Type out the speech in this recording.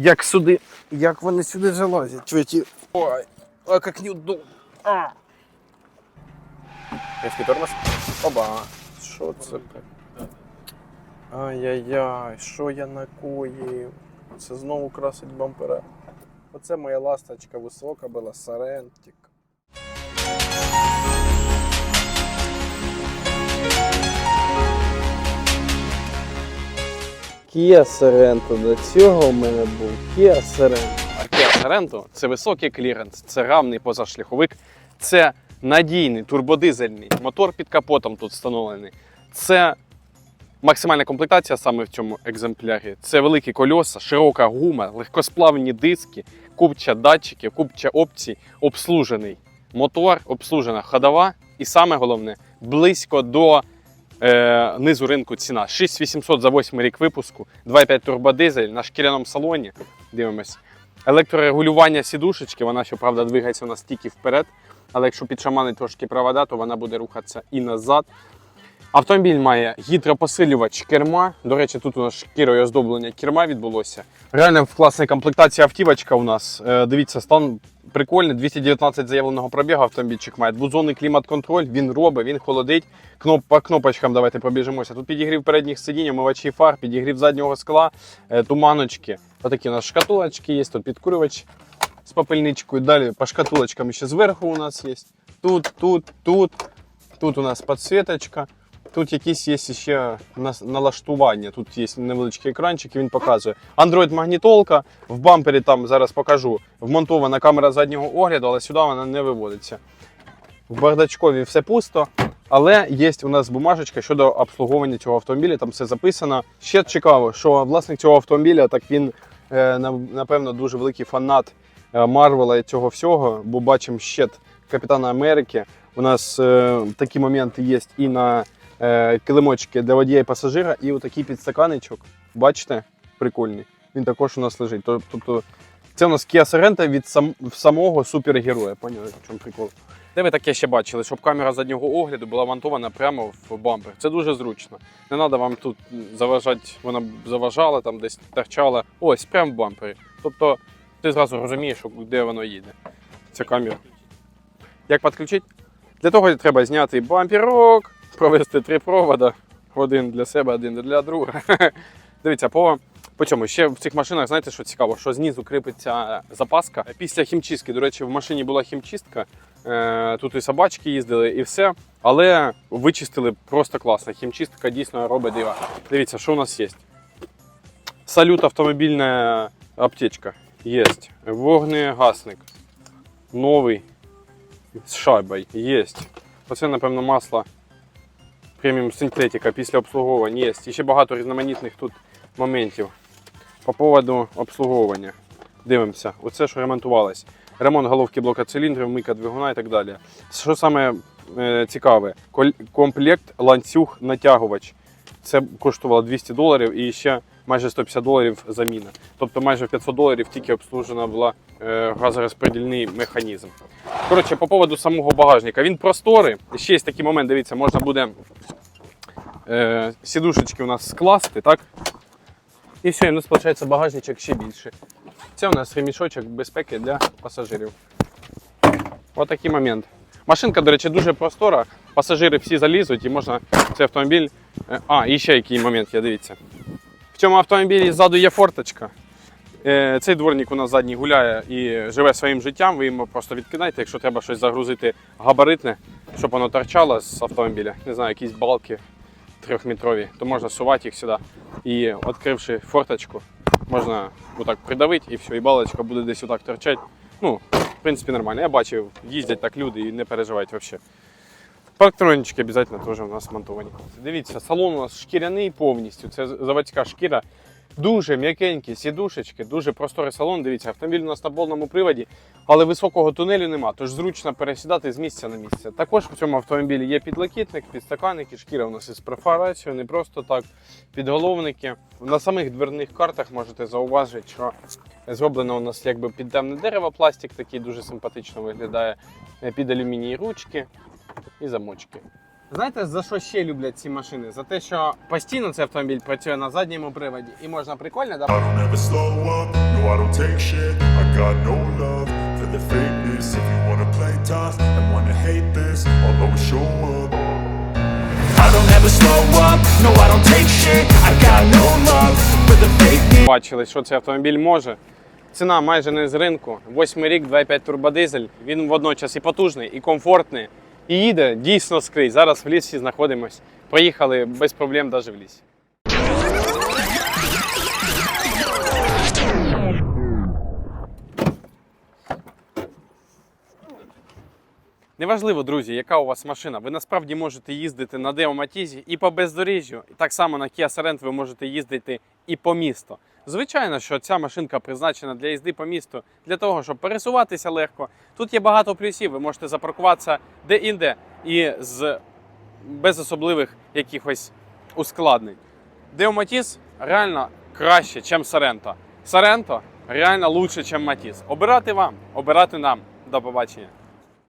Як сюди, як вони сюди залазять? Чуєте? Ой, а як неудобно. А. Різкий тормоз. Оба. Що це? Ай-яй-яй, що я накоїв? Це знову красить бампера. Оце моя ласточка висока була, Сарентик. Kia Sorento. До цього в мене був Kia Sorento. А Kia Sorento – це високий кліренс, це равний позашляховик, це надійний турбодизельний мотор під капотом тут встановлений. Це максимальна комплектація саме в цьому екземплярі. Це великі кольоса, широка гума, легкосплавні диски, купча датчиків, купча опцій, обслужений мотор, обслужена ходова і саме головне близько до е, низу ринку ціна. 6800 за 8 рік випуску, 2,5 турбодизель на шкіряному салоні. Дивимось. Електрорегулювання сідушечки, вона, щоправда, двигається у нас тільки вперед. Але якщо підшаманить трошки провода, то вона буде рухатися і назад. Автомобіль має гідропосилювач керма. До речі, тут у нас шкірою оздоблення керма відбулося. Реально в класній комплектації автівочка у нас. Е, дивіться, стан прикольний. 219 заявленого пробігу автомобільчик має. Двозонний клімат-контроль, він робить, він холодить. Кноп, по кнопочкам давайте пробіжимося. Тут підігрів передніх сидінь, омивачі фар, підігрів заднього скла, е, туманочки. Отакі у нас шкатулочки є, тут підкурювач з попельничкою. Далі по шкатулочкам ще зверху у нас є. Тут, тут, тут. Тут у нас підсвіточка. Тут якісь є ще налаштування. Тут є невеличкий екранчик, і він показує. Android магнітолка. В бампері там зараз покажу. Вмонтована камера заднього огляду, але сюди вона не виводиться. В бардачкові все пусто. Але є у нас бумажечка щодо обслуговування цього автомобіля, там все записано. Ще цікаво, що власник цього автомобіля, так він е, напевно дуже великий фанат е, Марвела і цього всього, бо бачимо щит Капітана Америки. У нас е, такі моменти є і на килимочки для водія і пасажира, і отакий підстаканечок. Бачите, прикольний. Він також у нас лежить. Тобто, це у нас Kia Sorento від сам, самого супергероя. Поняли, в чому прикол? Де ви таке ще бачили, щоб камера заднього огляду була монтована прямо в бампер. Це дуже зручно. Не треба вам тут заважати, вона заважала, там десь торчала. Ось, прямо в бампері. Тобто ти зразу розумієш, де воно їде. Ця камера. Як підключити? Для того треба зняти бамперок, провести три провода. Один для себе, один для друга. Дивіться, по, по чому? Ще в цих машинах, знаєте, що цікаво, що знизу кріпиться запаска. Після хімчистки, до речі, в машині була хімчистка. Е, Тут і собачки їздили, і все. Але вичистили просто класно. Хімчистка дійсно робить дива. Дивіться, що у нас є. Салют автомобільна аптечка. Є. Вогнегасник. Новий. З шайбою. Є. Оце, напевно, масло преміум синтетика після обслуговування. Є. І ще багато різноманітних тут моментів. По поводу обслуговування. Дивимося. Оце, що ремонтувалось. Ремонт головки блока циліндрів, мийка двигуна і так далі. Що саме е, цікаве, комплект ланцюг натягувач. Це коштувало 200 доларів і ще майже 150 доларів заміна. Тобто майже 500 доларів тільки обслужена була е, газорозподільний механізм. Коротше, по поводу самого багажника. Він просторий. Ще є такий момент, дивіться, можна буде е, сідушечки у нас скласти, так? І все, і у нас виходить багажничок ще більше. Це у нас ремішочок безпеки для пасажирів. Ось такий момент. Машинка, до речі, дуже простора. Пасажири всі залізуть і можна цей автомобіль. е, А, і ще який момент є, дивіться. В цьому автомобілі ззаду є форточка. Е, Цей дворник у нас задній гуляє і живе своїм життям. Ви йому просто відкидаєте, якщо треба щось загрузити габаритне, щоб воно торчало з автомобіля. Не знаю, якісь балки трьохметрові, то можна сувати їх сюди. І відкривши форточку, можна отак придавити і все, і балочка буде десь отак торчати. Ну, в принципі, нормально. Я бачив, їздять так люди і не переживають взагалі. Парктронички обов'язково теж у нас монтовані. Дивіться, салон у нас шкіряний повністю. Це заводська шкіра. Дуже м'якенькі сідушечки, дуже просторий салон. Дивіться, автомобіль у нас на повному приводі, але високого тунелю нема, тож зручно пересідати з місця на місце. Також в цьому автомобілі є підлокітник, підстаканники, шкіра у нас із перфорацією, не просто так, підголовники. На самих дверних картах можете зауважити, що зроблено у нас якби під темне дерево, пластик такий дуже симпатично виглядає, під алюміній ручки і замочки. Знаєте, за що ще люблять ці машини? За те, що постійно цей автомобіль працює на задньому приводі. І можна прикольно да, Бачили, що цей автомобіль може. Ціна майже не з ринку. Восьмий рік, 2,5 турбодизель. Він водночас і потужний, і комфортний, і їде дійсно скрізь. Зараз в лісі знаходимось. Проїхали без проблем навіть в лісі. Неважливо, друзі, яка у вас машина. Ви насправді можете їздити на Део Матізі і по бездоріжжю. І так само на Kia Sorento ви можете їздити і по місту. Звичайно, що ця машинка призначена для їзди по місту, для того, щоб пересуватися легко. Тут є багато плюсів. Ви можете запаркуватися де-інде і з без особливих якихось ускладнень. Део Матіз реально краще, ніж Sorento. Sorento реально лучше, ніж Матіз. Обирати вам, обирати нам. До побачення.